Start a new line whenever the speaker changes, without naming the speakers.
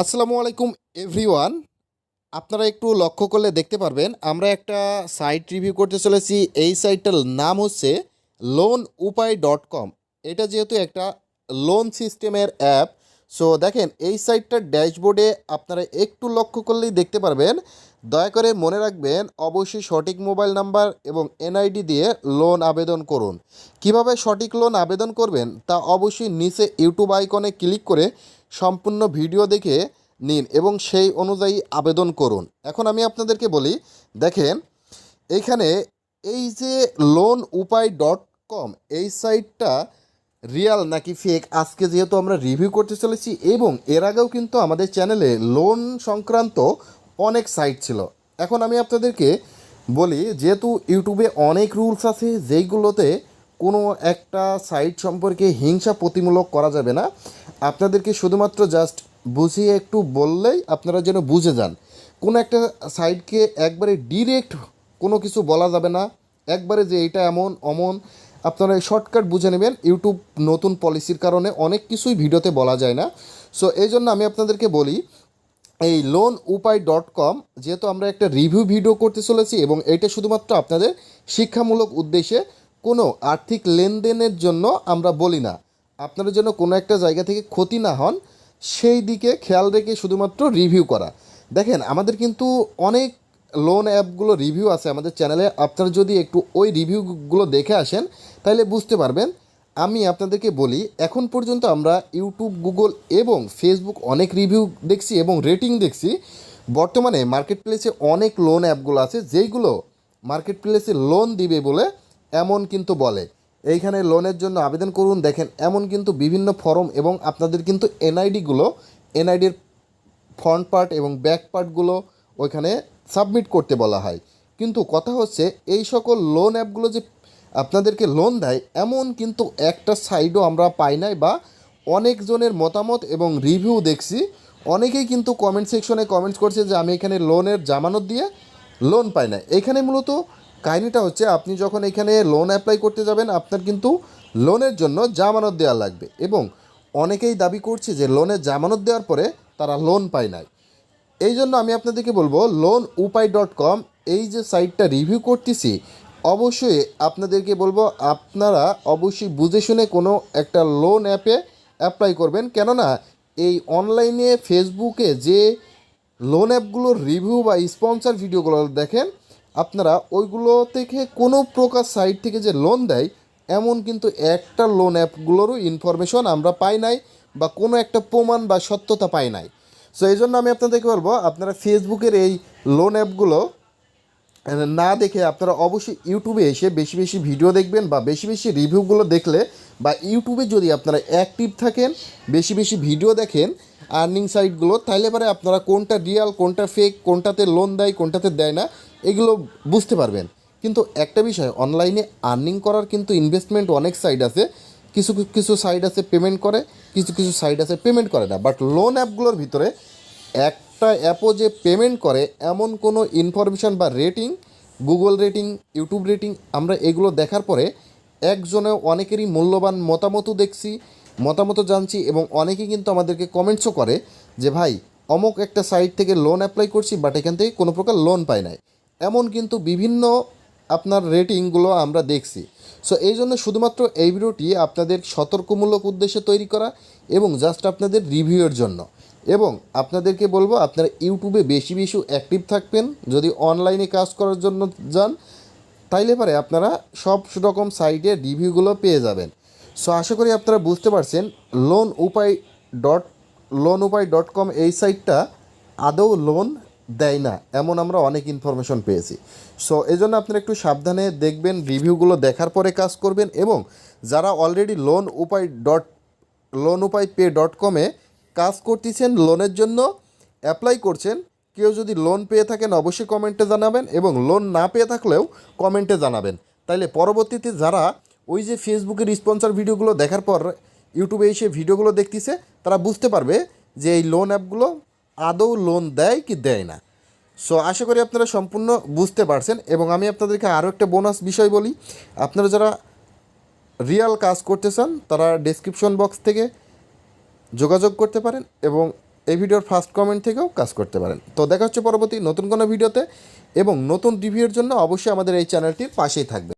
আসসালামু আলাইকুম, এভরিওয়ান। আপনারা একটু লক্ষ্য করলে দেখতে পারবেন, আমরা একটা সাইট রিভিউ করতে চলেছি। এই সাইটটার নাম হচ্ছে লোন উপায় ডট কম এটা যেহেতু একটা লোন সিস্টেমের অ্যাপ সো দেখেন, এই সাইটটার ড্যাশবোর্ডে আপনারা একটু লক্ষ্য করলেই দেখতে পারবেন। দয়া করে মনে রাখবেন, অবশ্যই সঠিক মোবাইল নাম্বার এবং এনআইডি দিয়ে লোন আবেদন করুন। কীভাবে সঠিক লোন আবেদন করবেন, তা অবশ্যই নিচে ইউটিউব আইকনে ক্লিক করে সম্পূর্ণ ভিডিও দেখে নিন এবং সেই অনুযায়ী আবেদন করুন। এখন আমি আপনাদেরকে বলি, দেখেন এইখানে এই যে লোন উপায় ডট কম এই সাইটটা রিয়াল নাকি ফেক আজকে যেহেতু আমরা রিভিউ করতে চলেছি এবং এর আগেও কিন্তু আমাদের চ্যানেলে লোন সংক্রান্ত অনেক সাইট ছিল। এখন আমি আপনাদেরকে বলি, যেহেতু ইউটিউবে অনেক রুলস আছে, যেইগুলোতে কোনো একটা সাইট সম্পর্কে হিংসা প্রতিমূলক করা যাবে না আপনাদেরকে শুধুমাত্র জাস্ট বুঝিয়ে একটু বললেই আপনারা যেন বুঝে যান। কোনো একটা সাইডকে একবারে ডিরেক্ট কোনো কিছু বলা যাবে না। একবারে যে এটা এমন, অমন, আপনারা শর্টকাট বুঝে নেবেন। ইউটিউব নতুন পলিসির কারণে অনেক কিছুই ভিডিওতে বলা যায় না। সো এই জন্য আমি আপনাদেরকে বলি, এই লোন উপায় ডট কম যেহেতু আমরা একটা রিভিউ ভিডিও করতে চলেছি এবং এটা শুধুমাত্র আপনাদের শিক্ষামূলক উদ্দেশ্যে কোনো আর্থিক লেনদেনের জন্য আমরা বলি না। আপনারা যেন কোনো একটা জায়গা থেকে ক্ষতি না হন, সেই দিকে খেয়াল রেখে শুধুমাত্র রিভিউ করা। দেখেন, আমাদের কিন্তু অনেক লোন অ্যাপগুলো রিভিউ আছে আমাদের চ্যানেলে আপনারা যদি একটু ওই রিভিউগুলো দেখে আসেন, তাহলে বুঝতে পারবেন। আমি আপনাদেরকে বলি, এখন পর্যন্ত আমরা ইউটিউব গুগল এবং ফেসবুক অনেক রিভিউ দেখছি এবং রেটিং দেখছি। বর্তমানে মার্কেট প্লেসে অনেক লোন অ্যাপগুলো আছে, যেইগুলো মার্কেট প্লেসে লোন দিবে বলে এমন কিন্তু বলে। এইখানে লোনের জন্য আবেদন করুন। দেখেন, এমন কিন্তু বিভিন্ন ফর্ম এবং আপনাদের কিন্তু এনআইডিগুলো এনআইডির ফ্রন্ট পার্ট এবং ব্যাক পার্টগুলো ওইখানে সাবমিট করতে বলা হয়। কিন্তু কথা হচ্ছে, এই সকল লোন অ্যাপগুলো যে আপনাদেরকে লোন দেয়, এমন কিন্তু একটা সাইডও আমরা পাই নাই বা অনেকজনের মতামত এবং রিভিউ দেখছি। অনেকেই কিন্তু কমেন্ট সেকশনে কমেন্টস করছে যে, আমি এখানে লোনের জামানত দিয়ে লোন পাই না এখানে মূলত কাহিনিটা হচ্ছে আপনি যখন এখানে লোন অ্যাপ্লাই করতে যাবেন, আপনার কিন্তু লোনের জন্য জামানত দেওয়া লাগবে এবং অনেকেই দাবি করছে যে লোনের জামানত দেওয়ার পরে তারা লোন পায় নাই। এই জন্য আমি আপনাদেরকে বলব লোন উপায় ডট কম এই যে সাইটটা রিভিউ করতেছি, অবশ্যই আপনাদেরকে বলব, আপনারা অবশ্যই বুঝে শুনে কোনো একটা লোন অ্যাপে অ্যাপ্লাই করবেন। কেননা এই অনলাইনে ফেসবুকে যে লোন অ্যাপগুলোর রিভিউ বা স্পন্সর ভিডিওগুলো দেখেন আপনারা ওইগুলো থেকে কোনো প্রকার সাইট থেকে যে লোন দেয়, এমন কিন্তু একটা লোন অ্যাপগুলোরও ইনফরমেশন আমরা পাই নাই বা কোনো একটা প্রমাণ বা সত্যতা পাই নাই। সো এই জন্য আমি আপনাদেরকে বলব, আপনারা ফেসবুকের এই লোন অ্যাপগুলো না দেখে আপনারা অবশ্যই ইউটিউবে এসে বেশি বেশি ভিডিও দেখবেন বা বেশি বেশি রিভিউগুলো দেখলে বা ইউটিউবে যদি আপনারা অ্যাক্টিভ থাকেন, বেশি বেশি ভিডিও দেখেন আর্নিং সাইটগুলো তাহলে পরে আপনারা কোনটা রিয়াল কোনটা ফেক কোনটাতে লোন দেয়, কোনটাতে দেয় না এগুলো বুঝতে পারবেন। কিন্তু একটা বিষয়, অনলাইনে আর্নিং করার কিন্তু ইনভেস্টমেন্ট অনেক সাইট আছে। কিছু কিছু সাইট আছে পেমেন্ট করে, কিছু কিছু সাইট আছে পেমেন্ট করে না। বাট লোন অ্যাপগুলোর ভিতরে একটা অ্যাপও যে পেমেন্ট করে, এমন কোনো ইনফরমেশান বা rating Google rating YouTube rating আমরা এগুলো দেখার পরে একজনে অনেকেরই মূল্যবান মতামতও দেখছি মতামত জানছি এবং অনেকে কিন্তু আমাদেরকে কমেন্টসও করে যে, ভাই, অমুক একটা সাইট থেকে লোন অ্যাপ্লাই করছি বাট এখান থেকে কোনো প্রকার লোন পাই নাই। এমন কিন্তু বিভিন্ন আপনার রেটিংগুলো আমরা দেখছি। সো এই জন্য শুধুমাত্র এই ভিডিওটি আপনাদের সতর্কমূলক উদ্দেশ্যে তৈরি করা এবং জাস্ট আপনাদের রিভিউয়ের জন্য। এবং আপনাদেরকে বলব, আপনারা ইউটিউবে বেশি বেশি অ্যাক্টিভ থাকবেন, যদি অনলাইনে কাজ করার জন্য যান, তাইলে পারে আপনারা সব রকম সাইটে রিভিউগুলো পেয়ে যাবেন। সো আশা করি আপনারা বুঝতে পারছেন loan Upay dot loan Upay dot com এই সাইটটা আদৌ লোন দেয় না, এমন আমরা অনেক ইনফরমেশন পেয়েছি। সো এই জন্য আপনারা একটু সাবধানে দেখবেন রিভিউগুলো দেখার পরে কাজ করবেন এবং যারা already loan Upay dot loan Upay pay dot কমে কাজ করতেছেন লোনের জন্য অ্যাপ্লাই করছেন, কেউ যদি লোন পেয়ে থাকেন অবশ্যই কমেন্টে জানাবেন এবং লোন না পেয়ে থাকলেও কমেন্টে জানাবেন। তাইলে পরবর্তীতে যারা ওই যে ফেসবুকের স্পন্সর ভিডিওগুলো দেখার পর ইউটিউবে এসে ভিডিওগুলো দেখতেছে, তারা বুঝতে পারবে যে এই লোন অ্যাপগুলো আদৌ লোন দেয় কি দেয় না? সো আশা করি আপনারা সম্পূর্ণ বুঝতে পারছেন এবং আমি আপনাদেরকে আরও একটা বোনাস বিষয় বলি। আপনারা যারা রিয়াল কাজ করতে চান, তারা ডেসক্রিপশন বক্স থেকে যোগাযোগ করতে পারেন এবং এই ভিডিওর ফার্স্ট কমেন্ট থেকেও কাজ করতে পারেন। তো, দেখা হচ্ছে পরবর্তী নতুন কোনো ভিডিওতে এবং নতুন রিভিউর জন্য অবশ্যই আমাদের এই চ্যানেলটির পাশেই থাকবে